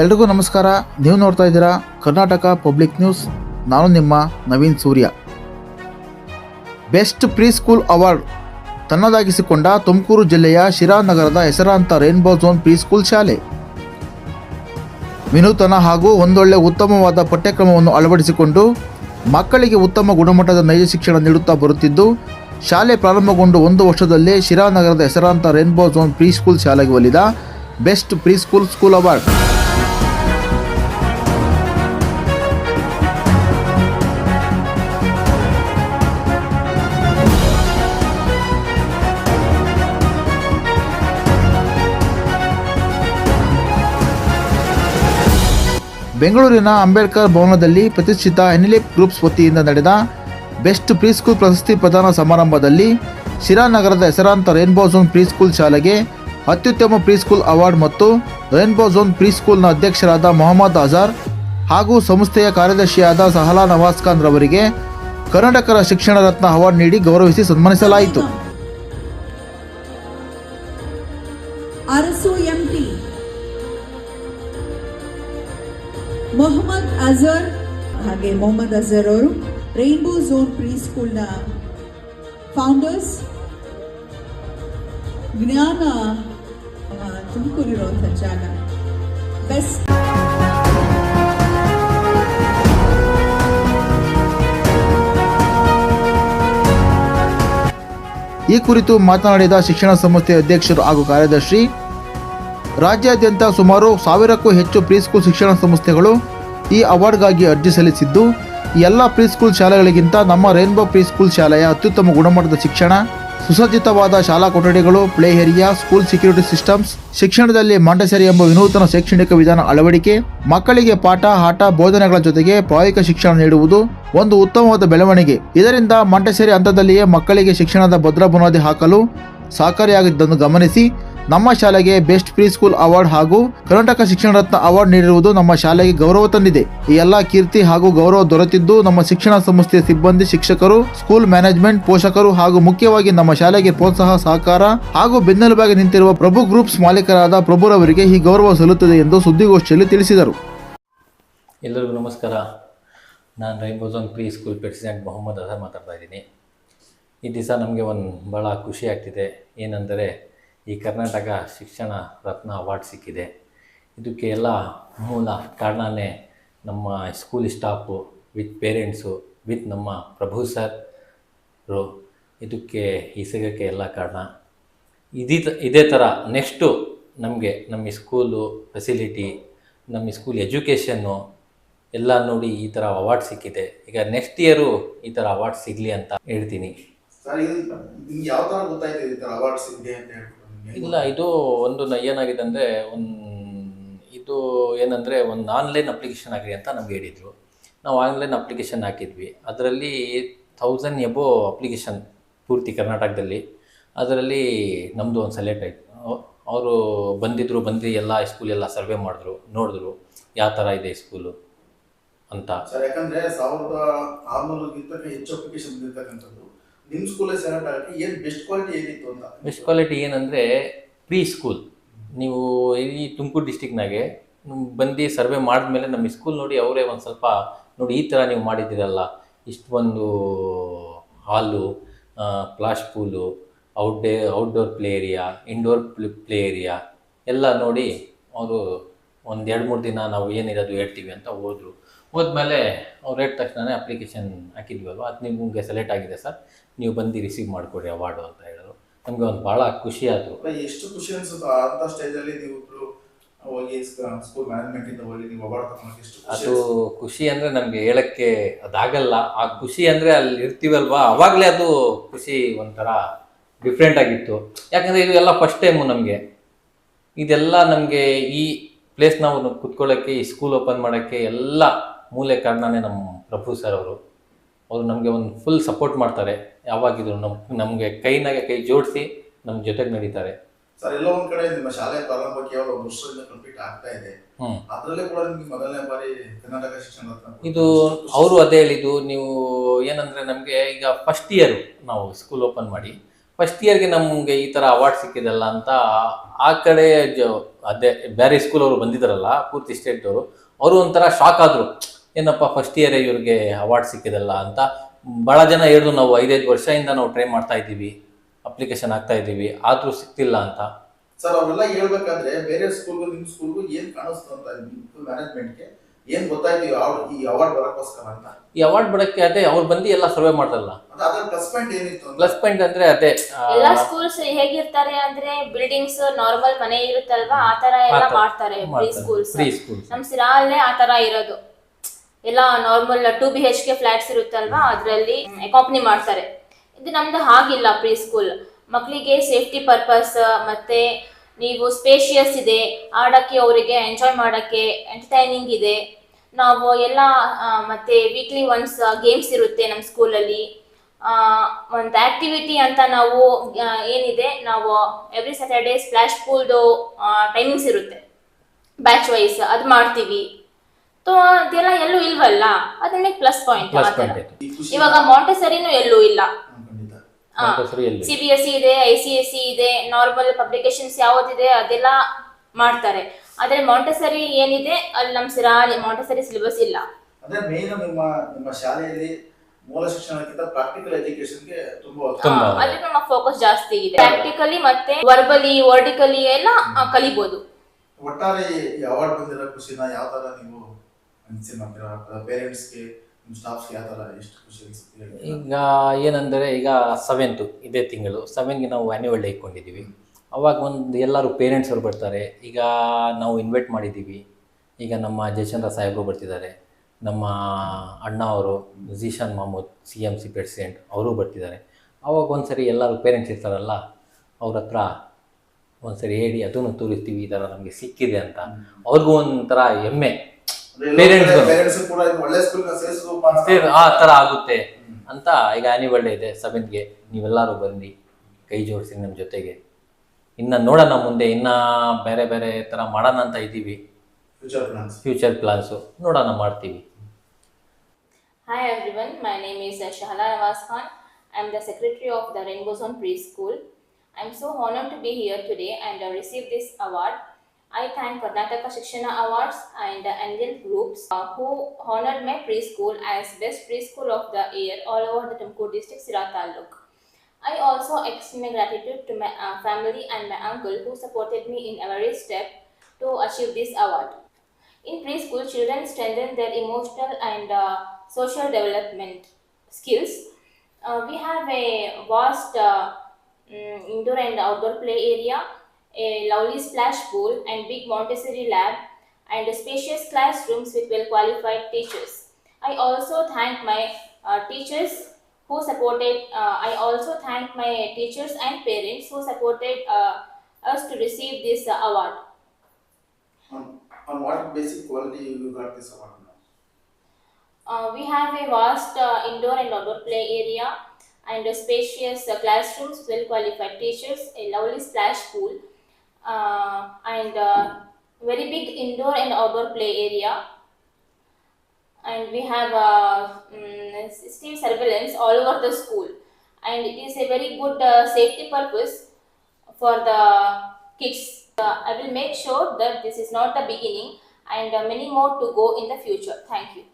ಎಲ್ರಿಗೂ ನಮಸ್ಕಾರ. ನೀವು ನೋಡ್ತಾ ಇದ್ದೀರಾ ಕರ್ನಾಟಕ ಪಬ್ಲಿಕ್ ನ್ಯೂಸ್ ನಾನು ನಿಮ್ಮ Naveen Surya. Best preschool award ತನ್ನದಾಗಿಸಿಕೊಂಡ Tumakuru ಜಿಲ್ಲೆಯ ಶಿರಾ ನಗರದ ಹೆಸರಾಂತ ರೇನ್ಬೋ ಝೋನ್ ಪ್ರೀ ಸ್ಕೂಲ್ ಶಾಲೆ. ವಿನೂತನ ಹಾಗೂ ಒಂದೊಳ್ಳೆ ಉತ್ತಮವಾದ ಪಠ್ಯಕ್ರಮವನ್ನು ಅಳವಡಿಸಿಕೊಂಡು ಮಕ್ಕಳಿಗೆ ಉತ್ತಮ ಗುಣಮಟ್ಟದ ನೈಜ ಶಿಕ್ಷಣ ನೀಡುತ್ತಾ ಬರುತ್ತಿದ್ದು, ಶಾಲೆ ಪ್ರಾರಂಭಗೊಂಡು ಒಂದು ವರ್ಷದಲ್ಲೇ ಶಿರಾ ನಗರದ ಹೆಸರಾಂತ ರೇನ್ಬೋ ಝೋನ್ ಪ್ರೀ ಸ್ಕೂಲ್ ಶಾಲೆಗೆ ಒಲಿದ best pre school school award ಬೆಂಗಳೂರಿನ ಅಂಬೇಡ್ಕರ್ ಭವನದಲ್ಲಿ ಪ್ರತಿಷ್ಠಿತ ಎನ್ಎಲಿಪ್ ಗ್ರೂಪ್ಸ್ ವತಿಯಿಂದ ನಡೆದ ಬೆಸ್ಟ್ ಪ್ರೀ ಸ್ಕೂಲ್ ಪ್ರಶಸ್ತಿ ಪ್ರದಾನ ಸಮಾರಂಭದಲ್ಲಿ ಶಿರಾನಗರದ ಹೆಸರಾಂತ ರೇನ್ಬೋ ಝೋನ್ ಪ್ರೀ ಸ್ಕೂಲ್ ಶಾಲೆಗೆ ಅತ್ಯುತ್ತಮ ಪ್ರೀ ಸ್ಕೂಲ್ ಅವಾರ್ಡ್ ಮತ್ತು ರೇನ್ಬೋ ಝೋನ್ ಪ್ರೀ ಸ್ಕೂಲ್ನ ಅಧ್ಯಕ್ಷರಾದ ಮೊಹಮ್ಮದ್ ಅಜಾರ್ ಹಾಗೂ ಸಂಸ್ಥೆಯ ಕಾರ್ಯದರ್ಶಿಯಾದ ಸಹಲಾ ನವಾಜ್ ಖಾನ್ ರವರಿಗೆ ಕರ್ನಾಟಕರ ಶಿಕ್ಷಣ ರತ್ನ ಅವಾರ್ಡ್ ನೀಡಿ ಗೌರವಿಸಿ ಸನ್ಮಾನಿಸಲಾಯಿತು. ಮೊಹಮ್ಮದ್ ಅಜರ್ ಅವರು ರೈನ್ಬೋ ಝೋನ್ ಪ್ರೀ ಸ್ಕೂಲ್ನ ಫೌಂಡರ್ಸ್ ಜ್ಞಾನ ತುಮಕೂರಿರುವಂಥ ಜಾಗ. ಬೆಸ್ಟ್ ಈ ಕುರಿತು ಮಾತನಾಡಿದ ಶಿಕ್ಷಣ ಸಂಸ್ಥೆ ಅಧ್ಯಕ್ಷರು ಹಾಗೂ ಕಾರ್ಯದರ್ಶಿ, ರಾಜ್ಯಾದ್ಯಂತ ಸುಮಾರು ಸಾವಿರಕ್ಕೂ ಹೆಚ್ಚು ಪ್ರೀಸ್ಕೂಲ್ ಶಿಕ್ಷಣ ಸಂಸ್ಥೆಗಳು ಈ ಅವಾರ್ಡ್ಗಾಗಿ ಅರ್ಜಿ ಸಲ್ಲಿಸಿದ್ದು ಎಲ್ಲ ಪ್ರೀಸ್ಕೂಲ್ ಶಾಲೆಗಳಿಗಿಂತ ನಮ್ಮ ರೇನ್ಬೋ ಪ್ರೀಸ್ಕೂಲ್ ಶಾಲೆಯ ಅತ್ಯುತ್ತಮ ಗುಣಮಟ್ಟದ ಶಿಕ್ಷಣ, ಸುಸಜ್ಜಿತವಾದ ಶಾಲಾ ಕೊಠಡಿಗಳು, play area, school security systems, ಶಿಕ್ಷಣದಲ್ಲಿ ಮಾಂಡಸರಿ ಎಂಬ ವಿನೂತನ ಶೈಕ್ಷಣಿಕ ವಿಧಾನ ಅಳವಡಿಕೆ, ಮಕ್ಕಳಿಗೆ ಪಾಠ, ಆಟ, ಬೋಧನೆಗಳ ಜೊತೆಗೆ ಪ್ರಾಯೋಗಿಕ ಶಿಕ್ಷಣ ನೀಡುವುದು ಒಂದು ಉತ್ತಮವಾದ ಬೆಳವಣಿಗೆ. ಇದರಿಂದ ಮಾಂಟೆಸರಿ ಹಂತದಲ್ಲಿಯೇ ಮಕ್ಕಳಿಗೆ ಶಿಕ್ಷಣದ ಭದ್ರ ಬುನಾದಿ ಹಾಕಲು ಸಹಕಾರಿಯಾಗಿದ್ದನ್ನು ಗಮನಿಸಿ ನಮ್ಮ ಶಾಲೆಗೆ ಬೆಸ್ಟ್ ಪ್ರೀ ಸ್ಕೂಲ್ ಅವಾರ್ಡ್ ಹಾಗೂ ಕರ್ನಾಟಕ ಶಿಕ್ಷಣ ರತ್ನ ಅವಾರ್ಡ್ ನೀಡಿರುವುದು ನಮ್ಮ ಶಾಲೆಗೆ ಗೌರವ ತಂದಿದೆ. ಈ ಎಲ್ಲ ಕೀರ್ತಿ ಹಾಗೂ ಗೌರವ ದೊರೆತಿದ್ದು ನಮ್ಮ ಶಿಕ್ಷಣ ಸಂಸ್ಥೆಯ ಸಿಬ್ಬಂದಿ, ಶಿಕ್ಷಕರು ಸ್ಕೂಲ್ ಮ್ಯಾನೇಜ್ಮೆಂಟ್ ಪೋಷಕರು ಹಾಗೂ ಮುಖ್ಯವಾಗಿ ನಮ್ಮ ಶಾಲೆಗೆ ಪ್ರೋತ್ಸಾಹ, ಸಹಕಾರ ಹಾಗೂ ಬೆನ್ನೆಲುಬಾಗಿ ನಿಂತಿರುವ ಪ್ರಭು ಗ್ರೂಪ್ಸ್ ಮಾಲೀಕರಾದ ಪ್ರಭುರವರಿಗೆ ಈ ಗೌರವ ಸಲ್ಲುತ್ತದೆ ಎಂದು ಸುದ್ದಿಗೋಷ್ಠಿಯಲ್ಲಿ ತಿಳಿಸಿದರು. ಎಲ್ಲರಿಗೂ ನಮಸ್ಕಾರ. ನಾನು rainbow zone preschool president Mohammed Azhar ಮಾತಾಡ್ತಾ ಇದ್ದೀನಿ. ಈ ದಿವಸ ನಮಗೆ ಒಂದು ಭಾಳ ಖುಷಿ ಆಗ್ತಿದೆ. ಏನೆಂದರೆ ಈ ಕರ್ನಾಟಕ ಶಿಕ್ಷಣ ರತ್ನ ಅವಾರ್ಡ್ ಸಿಕ್ಕಿದೆ. ಇದಕ್ಕೆ ಎಲ್ಲ ಮೂಲ ಕಾರಣನೇ ನಮ್ಮ school staff with parents with ನಮ್ಮ ಪ್ರಭು ಸರ್ರು ಇದಕ್ಕೆ ಈ ಸಿಗೋಕ್ಕೆ ಎಲ್ಲ ಕಾರಣ. ಇದೇ ಇದೇ ಥರ ನೆಕ್ಸ್ಟು ನಮಗೆ ನಮ್ಮ ಸ್ಕೂಲು ಫೆಸಿಲಿಟಿ ನಮ್ಮ ಸ್ಕೂಲ್ ಎಜುಕೇಷನ್ನು ಎಲ್ಲ ನೋಡಿ ಈ ಥರ ಅವಾರ್ಡ್ ಸಿಕ್ಕಿದೆ. ಈಗ ನೆಕ್ಸ್ಟ್ ಇಯರು ಈ ಥರ ಅವಾರ್ಡ್ ಸಿಗಲಿ ಅಂತ ಹೇಳ್ತೀನಿ. ಸರ್ ಯಾವ ಥರ ಗೊತ್ತಾಯ್ತು ಈ ಥರ ಅವಾರ್ಡ್ ಸಿಗಲಿ ಅಂತ ಹೇಳ್ಬಿಟ್ಟು? ಇಲ್ಲ, ಇದು ಒಂದು ನ- ಏನಾಗಿದೆ ಅಂದರೆ ಒಂದು ಇದು ಏನಂದರೆ ಒಂದು ಆನ್ಲೈನ್ ಅಪ್ಲಿಕೇಶನ್ ಆಗಲಿ ಅಂತ ನಮ್ಗೆ ಹೇಳಿದರು. ನಾವು ಆನ್ಲೈನ್ ಅಪ್ಲಿಕೇಶನ್ ಹಾಕಿದ್ವಿ. ಅದರಲ್ಲಿ ಥೌಸಂಡ್ ಎಬೋ ಅಪ್ಲಿಕೇಶನ್ ಪೂರ್ತಿ ಕರ್ನಾಟಕದಲ್ಲಿ. ಅದರಲ್ಲಿ ನಮ್ಮದು ಒಂದು ಸೆಲೆಕ್ಟ್ ಆಯಿತು. ಅವರು ಬಂದಿದ್ದರು ಬಂದು ಎಲ್ಲ ಸ್ಕೂಲ್ ಎಲ್ಲ ಸರ್ವೆ ಮಾಡಿದ್ರು, ನೋಡಿದ್ರು ಯಾವ ಥರ ಇದೆ ಸ್ಕೂಲು ಅಂತ. ಸರ್, ಯಾಕಂದ್ರೆ ಸಾವಿರದ ಆರ್ನೂರಕ್ಕಿಂತ ಹೆಚ್ಚು ಅಪ್ಲಿಕೇಶನ್ ಬಂದಿರ್ತಕ್ಕಂಥದ್ದು. ನಿಮ್ಮ ಸೆಲೆಕ್ಟ್ ಆಗಕ್ಕೆ ಬೆಸ್ಟ್ ಕ್ವಾಲಿಟಿ ಏನಿತ್ತು ಅಂತ? ಕ್ವಾಲಿಟಿ ಏನಂದರೆ ಪ್ರೀ ಸ್ಕೂಲ್ ನೀವು ಈ ತುಮಕೂರು ಡಿಸ್ಟಿಕ್ನಾಗೆ ಬಂದು ಸರ್ವೆ ಮಾಡಿದ್ಮೇಲೆ ನಮ್ಮ ಸ್ಕೂಲ್ ನೋಡಿ ಅವರೇ ಒಂದು ಸ್ವಲ್ಪ, ನೋಡಿ, ಈ ಥರ ನೀವು ಮಾಡಿದ್ದೀರಲ್ಲ. ಇಷ್ಟು ಒಂದು ಹಾಲು splash pool ಔಟ್ಡೇ outdoor play area indoor play area ಎಲ್ಲ ನೋಡಿ ಅವರು ಒಂದು ಎರಡು ಮೂರು ದಿನ ನಾವು ಏನಿರೋದು ಹೇಳ್ತೀವಿ ಅಂತ ಹೋದ್ರು. ಹೋದ್ಮೇಲೆ ಅವ್ರು ಹೇಳಿದ ತಕ್ಷಣನೇ ಅಪ್ಲಿಕೇಶನ್ ಹಾಕಿದ್ವಲ್ವ? ಅದು ನಿಮಗೆ ಸೆಲೆಕ್ಟ್ ಆಗಿದೆ ಸರ್. ನೀವು ಬಂದು ರಿಸೀವ್ ಮಾಡಿಕೊಡಿ ಅವಾರ್ಡು ಅಂತ ಹೇಳಿದ್ರು. ನಮಗೆ ಒಂದು ಭಾಳ ಖುಷಿ ಆಯಿತು ಎಷ್ಟು ಖುಷಿ ಅನಿಸುತ್ತೆ ಅಂತ ಸ್ಟೇಜಲ್ಲಿ ನೀವು ಇಬ್ರು ಹೋಗಿ ಸ್ಕೂಲ್ ಮ್ಯಾನೇಜ್ಮೆಂಟ್ ಇಂದ ಹೋಗಿ ನೀವು ಅವಾರ್ಡ್ ತಗೊಳಕ್ಕೆ ಎಷ್ಟು ಅದು ಖುಷಿ ಅಂದರೆ ನಮಗೆ ಹೇಳಕ್ಕೆ ಅದಾಗಲ್ಲ. ಆ ಖುಷಿ ಅಂದರೆ ಅಲ್ಲಿ ಇರ್ತೀವಲ್ವಾ? ಅವಾಗಲೇ ಅದು ಖುಷಿ ಒಂಥರ ಡಿಫ್ರೆಂಟ್ ಆಗಿತ್ತು. ಯಾಕಂದರೆ ಇದು ಎಲ್ಲ ಫಸ್ಟ್ ಟೈಮು ನಮಗೆ. ಇದೆಲ್ಲ ನಮಗೆ ಈ ಪ್ಲೇಸ್ ನಾವು ಕುತ್ಕೊಳ್ಳೋಕ್ಕೆ ಈ ಸ್ಕೂಲ್ ಓಪನ್ ಮಾಡೋಕ್ಕೆ ಎಲ್ಲ ಮೂಲೆ ಕಾರಣನೇ ನಮ್ಮ ಪ್ರಭು ಸರ್ ಅವರು. ಅವರು ನಮಗೆ ಒಂದು ಫುಲ್ ಸಪೋರ್ಟ್ ಮಾಡ್ತಾರೆ. ಯಾವಾಗಿದ್ರು ನಮ್ಮ ನಮಗೆ ಕೈನಾಗೆ ಕೈ ಜೋಡಿಸಿ ನಮ್ಮ ಜೊತೆಗೆ ನಡೀತಾರೆ. ಸರ್ ಎಲ್ಲೋ ಒಂದ್ ಕಡೆ ನಿಮ್ಮ ಶಾಲೆ ಪ್ರಾರಂಭ ಕೇವಲ ವರ್ಷದಿಂದ ಕಂಪ್ಲೀಟ್ ಆಗ್ತಾ ಇದೆ. ಅದ್ರಲ್ಲೇ ಕೂಡ ನಿಮ್ಗೆ ಮೊದಲನೇ ಬಾರಿ ಕರ್ನಾಟಕ ಶಿಕ್ಷಣ ಇದು ಅವರು ಅದೇ ಹೇಳಿದ್ದು ನೀವು ಏನಂದ್ರೆ ನಮಗೆ ಈಗ ಫಸ್ಟ್ ಇಯರ್ ನಾವು ಸ್ಕೂಲ್ ಓಪನ್ ಮಾಡಿ ಫಸ್ಟ್ ಇಯರ್ಗೆ ನಮಗೆ ಈ ಥರ ಅವಾರ್ಡ್ ಸಿಕ್ಕಿದಲ್ಲ ಅಂತ ಆ ಕಡೆ ಜ ಅದೇ ಬೇರೆ ಸ್ಕೂಲ್ ಅವರು ಬಂದಿದ್ದಾರಲ್ಲ ಪೂರ್ತಿ ಸ್ಟೇಟ್ ಅವರು ಅವರು ಒಂಥರ ಶಾಕ್ ಆದರು. ಏನಪ್ಪ ಫಸ್ಟ್ ಇಯರೇ ಇವ್ರಿಗೆ ಅವಾರ್ಡ್ ಸಿಕ್ಕಿದಲ್ಲ ಅಂತ. ಭಾಳ ಜನ ಹೇಳಿದ್ರು ನಾವು ಐದೈದು ವರ್ಷದಿಂದ ನಾವು ಟ್ರೈ ಮಾಡ್ತಾ ಇದ್ದೀವಿ ಅಪ್ಲಿಕೇಶನ್ ಹಾಕ್ತಾ ಇದ್ದೀವಿ ಆದರೂ ಸಿಕ್ತಿಲ್ಲ ಅಂತ. ಸರ್ ಅವನ್ನೆಲ್ಲ ಹೇಳ್ಬೇಕಾದ್ರೆ ಬೇರೆ ಸ್ಕೂಲ್ಗೂ ನಿಮ್ಮ ಸ್ಕೂಲ್ಗೂ ಏನು ಕಾಣಿಸ್ತು ಅಂತ ಮ್ಯಾನೇಜ್ಮೆಂಟ್ಗೆ ಏನು ಗೊತ್ತಾಯ್ತು ಈ ಅವಾರ್ಡ್ ಬರೋಕ್ಕೋಸ್ಕರ ಅಂತ? ಈ ಅವಾರ್ಡ್ ಬರೋಕ್ಕೆ ಅದೇ ಅವ್ರು ಬಂದು ಎಲ್ಲ ಸರ್ವೆ ಮಾಡ್ತಾರಲ್ಲ. ಅದು ಅದ್ರ ಪ್ಲಸ್ ಪಾಯಿಂಟ್ ಏನಿತ್ತು ಪ್ಲಸ್ ಪಾಯಿಂಟ್ ಅಂದರೆ ಅದೇ ಎಲ್ಲಾ ಸ್ಕೂಲ್ಸ್ ಹೇಗಿರ್ತಾರೆ ಅಂದ್ರೆ ಬಿಲ್ಡಿಂಗ್ಸ್ ನಾರ್ಮಲ್ ಮನೆ ಇರುತ್ತಲ್ವಾ ಆ ತರ ಎಲ್ಲ ಮಾಡ್ತಾರೆ ಪ್ರೀ ಸ್ಕೂಲ್ಸ್ ನಮ್ ಸಿರಾಲ್ಲೇ ಆ ತರ ಇರೋದು. ಎಲ್ಲ normal two B H K flats ಇರುತ್ತಲ್ವಾ, ಅದರಲ್ಲಿ ಅಕಾಂಪನಿ ಮಾಡ್ತಾರೆ. ಇದು ನಮ್ದು ಹಾಗಿಲ್ಲ ಪ್ರೀ ಸ್ಕೂಲ್ ಮಕ್ಕಳಿಗೆ ಸೇಫ್ಟಿ ಪರ್ಪಸ್ ಮತ್ತೆ ನೀವು ಸ್ಪೇಷಿಯಸ್ ಇದೆ, ಆಡಕ್ಕೆ ಅವರಿಗೆ ಎಂಜಾಯ್ ಮಾಡಕ್ಕೆ ಎಂಟರ್ಟೈನಿಂಗ್ ಇದೆ. ನಾವು ಎಲ್ಲ ಮತ್ತೆ ವೀಕ್ಲಿ ಒನ್ಸ್ ಗೇಮ್ಸ್ ಇರುತ್ತೆ ನಮ್ಮ ಸ್ಕೂಲಲ್ಲಿ ಒಂದು ಆಕ್ಟಿವಿಟಿ ಅಂತ ನಾವು ಏನಿದೆ, ನಾವು ಎವ್ರಿ ಸ್ಯಾಟರ್ಡೇ ಸ್ಪ್ಲಾಶ್ ಪೂಲ್ದು ಟೈಮಿಂಗ್ಸ್ ಇರುತ್ತೆ. ಬ್ಯಾಚ್ ವೈಸ್ ಅದು ಮಾಡ್ತೀವಿ. ಸೊ ಅದೆಲ್ಲ ಎಲ್ಲೂ ಇಲ್ವಲ್ಲ? ಅದನ್ನೇ ಪ್ಲಸ್ ಪಾಯಿಂಟ್ ಪ್ಲಸ್ ಪಾಯಿಂಟ್ ಆಯಿತು. ಇವಾಗ ಮಾಂಟೆಸರಿನೂ ಎಲ್ಲೂ ಇಲ್ಲ. Montessori ಎಲ್ಲಿ? ಸಿ ಬಿ ಎಸ್ ಸಿ ಇದೆ ಐ ಸಿ ಎಸ್ ಸಿ ಇದೆ ನಾರ್ಮಲ್ ಪಬ್ಲಿಕೇಶನ್ಸ್ ಯಾವ್ದಿದೆ ಅದೆಲ್ಲ ಮಾಡ್ತಾರೆ. ಆದ್ರೆ ಮಾಂಟೆಸರಿ ಏನಿದೆ? ಅಲ್ಲಿ ನಮ್ಮ ಸಿರಾಲಿ ಮಾಂಟೆಸರಿ ಸಿಲೆಬಸ್ ಇಲ್ಲ. ಅಂದ್ರೆ ಮೇನ್ ನಿಮ್ಮ ನಿಮ್ಮ ಶಾಲೆಯಲ್ಲಿ ಮೂಲ ಶಿಕ್ಷಣಕ್ಕಿಂತ ಪ್ರಾಕ್ಟಿಕಲ್ ಎಜುಕೇಶನ್ಗೆ ತುಂಬಾ ಒತ್ತು. ತುಂಬಾ. ಅಲ್ಲಿ ನಮ್ಮ ಫೋಕಸ್ ಜಾಸ್ತಿ ಇದೆ. ಪ್ರಾಕ್ಟಿಕಲಿ ಮತ್ತೆ ವರ್ಬಲಿ ವರ್ಡಿಕಲಿ ಎಲ್ಲ ಆ, ಕಲಿಬೋದು. ಒಟ್ಟಾರೆ ಈ ಅವಾರ್ಡ್ ಬಂದಿರೋ ಖುಷಿನ ಯಾವ ತರ ನೀವು ಮಾಡ್ತೀರಾ ಪೇರೆಂಟ್ಸ್ಗೆ ಸ್ಟಾಫ್ಸ್ಗೆ ಯಾವ ತರ ಎಷ್ಟು ಖುಷಿ ಈಗ ಏನಂದರೆ ಈಗ ಸೆವೆಂತು ಇದೇ ತಿಂಗಳು. ಸೆವೆನ್ಗೆ ನಾವು ಆ್ಯನ್ಯುವಲ್ ಡೇ ಇಟ್ಕೊಂಡಿದ್ದೀವಿ ಅವಾಗ ಒಂದು ಎಲ್ಲರೂ ಪೇರೆಂಟ್ಸ್ ಅವರು ಬರ್ತಾರೆ. ಈಗ ನಾವು ಇನ್ವೈಟ್ ಮಾಡಿದ್ದೀವಿ ಈಗ ನಮ್ಮ ಜಯಚಂದ್ರ ಸಾಹೇಬರು ಬರ್ತಿದ್ದಾರೆ. ನಮ್ಮ ಅಣ್ಣ ಅವರು Zeeshan Mohammed C M C president ಅವರು ಬರ್ತಿದ್ದಾರೆ. ಅವಾಗ ಒಂದ್ಸರಿ ಎಲ್ಲರೂ ಪೇರೆಂಟ್ಸ್ ಇರ್ತಾರಲ್ಲ ಅವ್ರ ಹತ್ರ ಒಂದ್ಸರಿ ಹೇಳಿ ಅದನ್ನು ತೋರಿಸ್ತೀವಿ ಈ ಥರ ನಮಗೆ ಸಿಕ್ಕಿದೆ ಅಂತ. ಅವ್ರಿಗೂ ಒಂಥರ ಹೆಮ್ಮೆ. ಪೇರೆಂಟ್ಸ್ ಒಳ್ಳೆ ಸ್ಕೂಲ್ ಆ ತರ ಆಗುತ್ತೆ ಅಂತ ಈಗ ಆನಿವಲ್ ಡೇ ಇದೆ ಸೆವೆನ್ಗೆ ನೀವೆಲ್ಲರೂ ಬನ್ನಿ ಕೈ ಜೋಡಿಸಿ ನಮ್ಮ ಜೊತೆಗೆ ಇನ್ನ ನೋಡೋಣ ಮುಂದೆ ಇನ್ನ ಬೇರೆ ಬೇರೆ ತರ ಮಾಡೋಣ ಅಂತ ಇದ್ದೀವಿ ಫ್ಯೂಚರ್ ಪ್ಲಾನ್ಸ್ ಫ್ಯೂಚರ್ ಪ್ಲಾನ್ಸು ನೋಡೋಣ ಮಾಡ್ತೀವಿ Hi everyone, my name is ಶಹಲಾ Shahala Nawaz Khan. I am the secretary of the Rainbow Zone Preschool. I am so honored to be here today and uh, receive this award. I thank Karnataka Shikshana Awards and uh, Angel Groups uh, who honored my preschool as best preschool of the year all over the Tumkur district, Sira Taluk. I also extend my gratitude to my uh, family and my uncle who supported me in every step to achieve this award. In preschool, children strengthen their emotional and uh, social development skills. Uh, we have a vast uh, mm, indoor and outdoor play area, a lovely splash pool, and big Montessori lab, and spacious classrooms with well qualified teachers. I also thank my uh, teachers who supported, uh, I also thank my teachers and parents who supported uh, us to receive this uh, award. on, on what basic quality you got this award now? Uh, we have a vast uh, indoor and outdoor play area and a spacious uh, classrooms, well qualified teachers, a lovely splash pool, and uh, very big indoor and outdoor play area. And we have uh, mm, still surveillance all over the school, and it is a very good uh, safety purpose for the kids. Uh, I will make sure that this is not the beginning, and uh, many more to go in the future. Thank you.